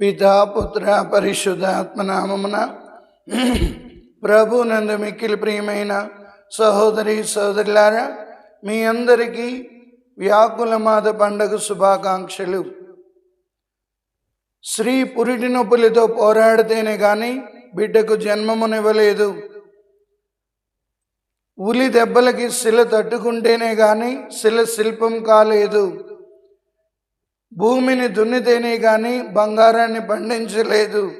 పితాపుత్ర పితా పుత్ర పరిశుద్ధాత్మనామమున ప్రభు నందు మిక్కిలి ప్రియమైన సహోదరి సహోదరులారా మీ అందరికీ వ్యాకుల మాత పండగ శుభాకాంక్షలు. స్త్రీ పురిటి నొప్పులతో పోరాడితేనే కానీ బిడ్డకు జన్మమునివ్వలేదు ఉలి దెబ్బలకి శిల తట్టుకుంటేనే కానీ శిల శిల్పం కాలేదు. భూమిని దున్నితేనే కానీ బంగారాన్ని పండించలేదు.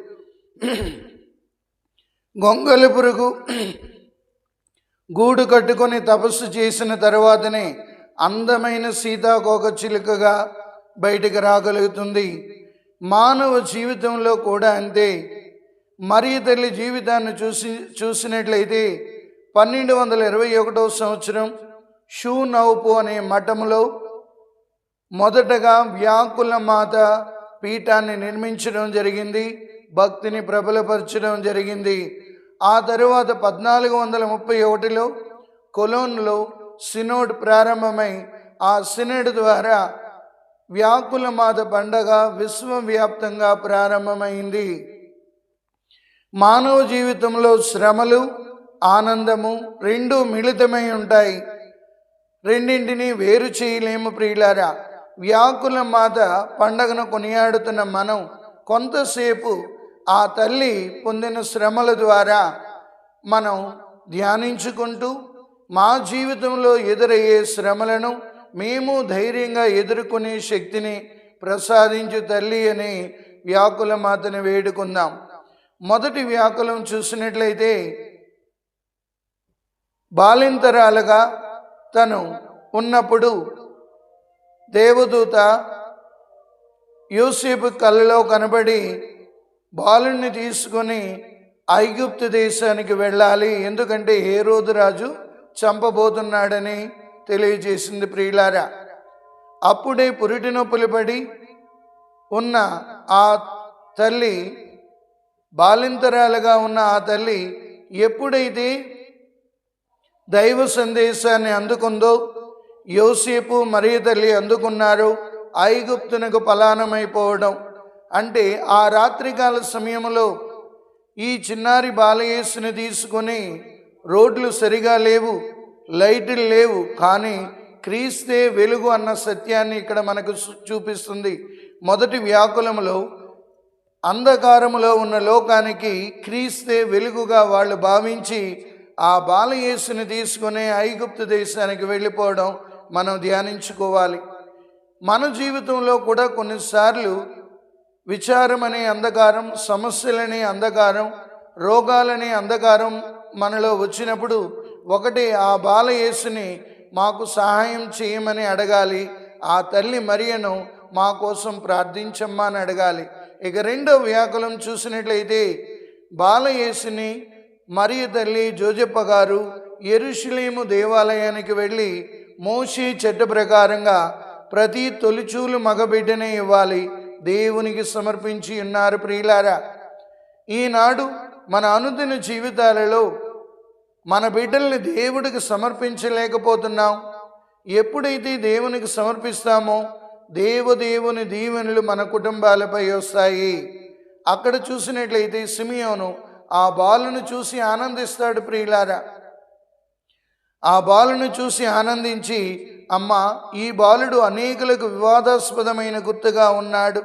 గొంగలి పురుగు గూడు కట్టుకొని తపస్సు చేసిన తర్వాతనే అందమైన సీతాకోక చిలుకగా బయటికి రాగలుగుతుంది. మానవ జీవితంలో కూడా అంతే. మరియ తల్లి జీవితాన్ని చూసి చూసినట్లయితే పన్నెండు వందల ఇరవై ఒకటవ సంవత్సరం షూ నౌపు అనే మఠంలో మొదటగా వ్యాకుల మాత పీఠాన్ని నిర్మించడం జరిగింది భక్తిని ప్రబలపరచడం జరిగింది. ఆ తరువాత పద్నాలుగు వందల ముప్పై ఒకటిలో కొలోన్లో సినోడ్ ప్రారంభమై ఆ సినోడ్ ద్వారా వ్యాకుల మాత పండగ విశ్వవ్యాప్తంగా ప్రారంభమైంది. మానవ జీవితంలో శ్రమలు ఆనందము రెండు మిళితమై ఉంటాయి. రెండింటిని వేరు చేయలేము ప్రియులారా. వ్యాకుల మాత పండగను కొనియాడుతున్న మనం కొంతసేపు ఆ తల్లి పొందిన శ్రమల ద్వారా మనం ధ్యానించుకుంటూ మా జీవితంలో ఎదురయ్యే శ్రమలను మేము ధైర్యంగా ఎదుర్కొనే శక్తిని ప్రసాదించు తల్లి అని వ్యాకుల మాతని వేడుకుందాం. మొదటి వ్యాకులం చూసినట్లయితే బాలింతరాలుగా తను ఉన్నప్పుడు దేవదూత యూసేపు కళ్ళలో కనబడి బాలుణ్ణి తీసుకొని ఐగుప్తు దేశానికి వెళ్ళాలి. ఎందుకంటే ఏ రోజు రాజు చంపబోతున్నాడని తెలియజేసింది ప్రియులారా. అప్పుడే పురిటి నొప్పులు పడి ఉన్న ఆ తల్లి బాలింతరాలుగా ఉన్న ఆ తల్లి ఎప్పుడైతే దైవ సందేశాన్ని అందుకుందో యోసేపు మరియు తల్లి అందుకున్నారు. ఐగుప్తునకు పలానమైపోవడం. అంటే ఆ రాత్రికాల సమయంలో ఈ చిన్నారి బాలయేసుని తీసుకొని రోడ్లు సరిగా లేవు లైట్లు లేవు కానీ క్రీస్తే వెలుగు అన్న సత్యాన్ని ఇక్కడ మనకు చూపిస్తుంది. మొదటి వ్యాకులములో అంధకారములో ఉన్న లోకానికి క్రీస్తే వెలుగుగా వాళ్ళు భావించి ఆ బాలయేసుని తీసుకుని ఐగుప్తు దేశానికి వెళ్ళిపోవడం మనం ధ్యానించుకోవాలి. మన జీవితంలో కూడా కొన్నిసార్లు విచారం అనే అంధకారం సమస్యలనే అంధకారం రోగాలనే అంధకారం మనలో వచ్చినప్పుడు ఒకటి ఆ బాలయేసుని మాకు సహాయం చేయమని అడగాలి. ఆ తల్లి మరియను మా కోసం ప్రార్థించమ్మా అని అడగాలి. ఇక రెండో వ్యాకులం చూసినట్లయితే బాలయేసుని మరియు తల్లి జోజప్ప గారు ఎరుషులేము దేవాలయానికి వెళ్ళి మోషే చెట్ట ప్రకారంగా ప్రతి తొలిచూలు మగబిడ్డనే ఇవ్వాలి. దేవునికి సమర్పించి ఉన్నారు ప్రియులారా. ఈనాడు మన అనుదిన జీవితాలలో మన బిడ్డల్ని దేవుడికి సమర్పించలేకపోతున్నాం. ఎప్పుడైతే దేవునికి సమర్పిస్తామో దేవదేవుని దీవెనలు మన కుటుంబాలపై వస్తాయి. అక్కడ చూసినట్లయితే సిమియోను ఆ బాలును చూసి ఆనందిస్తాడు ప్రియులారా. ఆ బాలును చూసి ఆనందించి అమ్మ ఈ బాలుడు అనేకులకు వివాదాస్పదమైన గుర్తుగా ఉన్నాడు.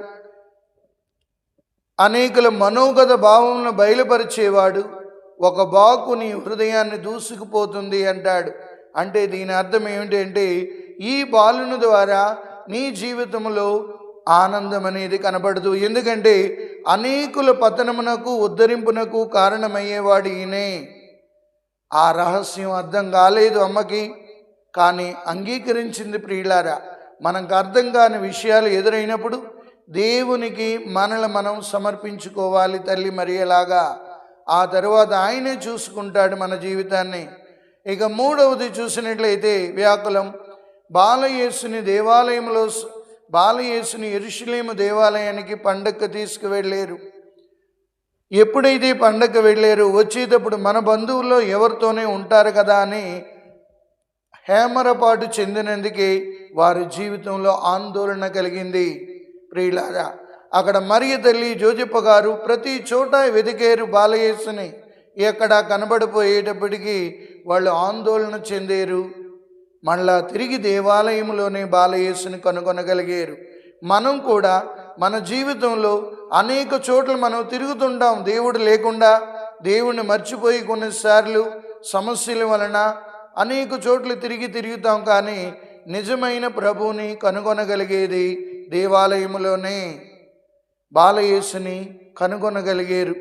అనేకుల మనోగత భావములను బయలుపరిచేవాడు. ఒక బాకు నీ హృదయాన్ని దూసుకుపోతుంది అంటాడు. అంటే దీని అర్థం ఏమిటంటే ఈ బాలుని ద్వారా నీ జీవితంలో ఆనందం అనేది కనబడదు. ఎందుకంటే అనేకుల పతనమునకు ఉద్ధరింపునకు కారణమయ్యేవాడు ఈయనే. ఆ రహస్యం అర్థం కాలేదు అమ్మకి కానీ అంగీకరించింది ప్రియులారా. మనకు అర్థం కాని విషయాలు ఎదురైనప్పుడు దేవునికి మనల్ని మనం సమర్పించుకోవాలి తల్లి మరియలాగా. ఆ తర్వాత ఆయనే చూసుకుంటాడు మన జీవితాన్ని. ఇక మూడవది చూసినట్లయితే వ్యాకులం బాలయేసుని దేవాలయంలో బాలయేసుని ఎరుషులేము దేవాలయానికి పండగకు తీసుకువెళ్ళారు. ఎప్పుడైతే పండగ వెళ్ళారు వచ్చేటప్పుడు మన బంధువుల్లో ఎవరితోనే ఉంటారు కదా అని హేమరపాటు చెందినందుకే వారి జీవితంలో ఆందోళన కలిగింది. ప్రియులారా అక్కడ మరియ తల్లి జోజప్ప గారు ప్రతి చోట వెతికారు బాలయేసుని. ఎక్కడ కనబడిపోయేటప్పటికీ వాళ్ళు ఆందోళన చెందేరు. మళ్ళా తిరిగి దేవాలయంలోనే బాలయేసుని కనుగొనగలిగారు. మనం కూడా మన జీవితంలో అనేక చోట్ల మనం తిరుగుతుంటాం. దేవుడు లేకుండా దేవుణ్ణి మర్చిపోయి కొన్నిసార్లు సమస్యల వలన అనేక చోట్ల తిరిగి తిరుగుతాం కానీ నిజమైన ప్రభువుని కనుగొనగలిగేది దేవాలయంలోనే బాలయేసుని కనుగొనగలిగారు.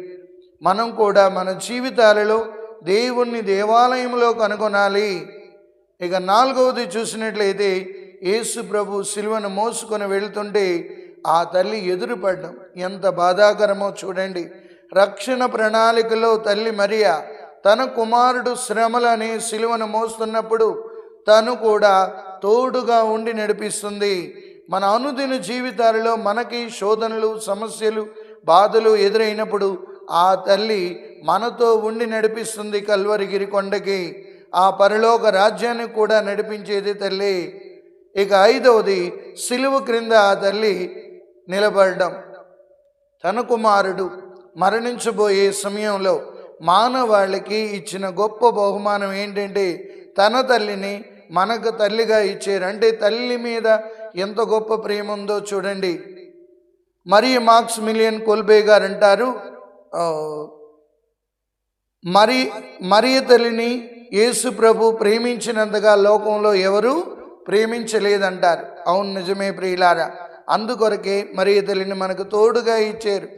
మనం కూడా మన జీవితాలలో దేవుణ్ణి దేవాలయంలో కనుగొనాలి. ఇక నాలుగవది చూసినట్లయితే యేసు ప్రభు సిలువను మోసుకొని వెళ్తుంటే ఆ తల్లి ఎదురుపడడం. ఎంత బాధాకరమో చూడండి. రక్షణ ప్రణాళికలో తల్లి మరియా తన కుమారుడు శ్రమలని సిలువను మోస్తున్నప్పుడు తను కూడా తోడుగా ఉండి నడిపిస్తుంది. మన అనుదిన జీవితాలలో మనకి శోధనలు సమస్యలు బాధలు ఎదురైనప్పుడు ఆ తల్లి మనతో ఉండి నడిపిస్తుంది కల్వరిగిరి కొండకి. ఆ పరలోక రాజ్యాన్ని కూడా నడిపించేది తల్లి. ఇక ఐదవది సిలువ క్రింద ఆ తల్లి నిలబడడం. తన కుమారుడు మరణించబోయే సమయంలో మానవాళికి ఇచ్చిన గొప్ప బహుమానం ఏంటంటే తన తల్లిని మనకు తల్లిగా ఇచ్చారు. అంటే తల్లి మీద ఎంత గొప్ప ప్రేమ ఉందో చూడండి. మరి మార్క్స్ మిలియన్ కోల్బే గారు అంటారు మరి మరియ తల్లిని యేసు ప్రభు ప్రేమించినంతగా లోకంలో ఎవరు ప్రేమించలేదంటారు. అవును నిజమే ప్రియులారా. అందుకొరకే మరి ఇతరుని మనకు తోడుగా ఇచ్చారు.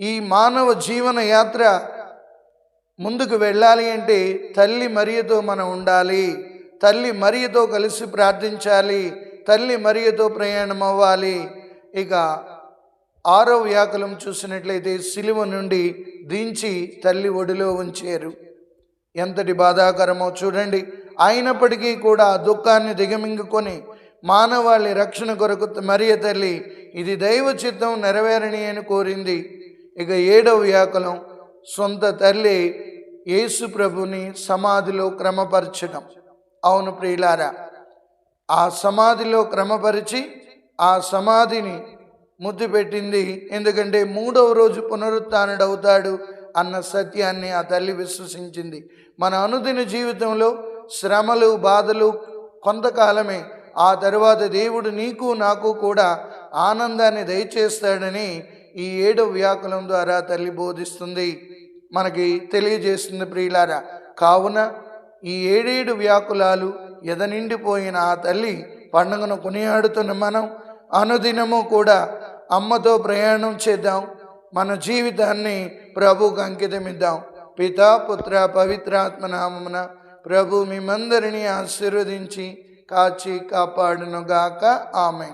ఈ మానవ జీవన యాత్ర ముందుకు వెళ్ళాలి అంటే తల్లి మరియతో మనం ఉండాలి. తల్లి మరియతో కలిసి ప్రార్థించాలి. తల్లి మరియతో ప్రయాణం అవ్వాలి. ఇక ఆరో వ్యాకులం చూసినట్లయితే సిలువ నుండి దించి తల్లి ఒడిలో ఉంచారు. ఎంతటి బాధాకరమో చూడండి. అయినప్పటికీ కూడా ఆ దుఃఖాన్ని దిగమింగుకొని మానవాళి రక్షణ కొరకు మరియ తల్లి ఇది దైవ చిత్తం నెరవేరని అని కోరింది. ఇక ఏడవ వ్యాకులం సొంత తల్లి యేసు ప్రభుని సమాధిలో క్రమపరచడం. అవును ప్రియులారా ఆ సమాధిలో క్రమపరిచి ఆ సమాధిని ముద్దు పెట్టింది. ఎందుకంటే మూడవ రోజు పునరుత్డవుతాడు అన్న సత్యాన్ని ఆ తల్లి విశ్వసించింది. మన అనుదిన జీవితంలో శ్రమలు బాధలు కొంతకాలమే. ఆ తరువాత దేవుడు నీకు నాకు కూడా ఆనందాన్ని దయచేస్తాడని ఈ ఏడో వ్యాకులం ద్వారా తల్లి బోధిస్తుంది. మనకి తెలియజేస్తుంది ప్రియులారా. కావున ఈ ఏడేడు వ్యాకులాలు ఎదనిండిపోయిన ఆ తల్లి పండుగను కొనియాడుతున్న మనం అనుదినము కూడా అమ్మతో ప్రయాణం చేద్దాం. మన జీవితాన్ని ప్రభుకు అంకితమిద్దాం పితా పుత్ర పవిత్రాత్మ నామమున ప్రభు మిమ్మందరినీ ఆశీర్వదించి కాచి కాపాడునుగాక. ఆమె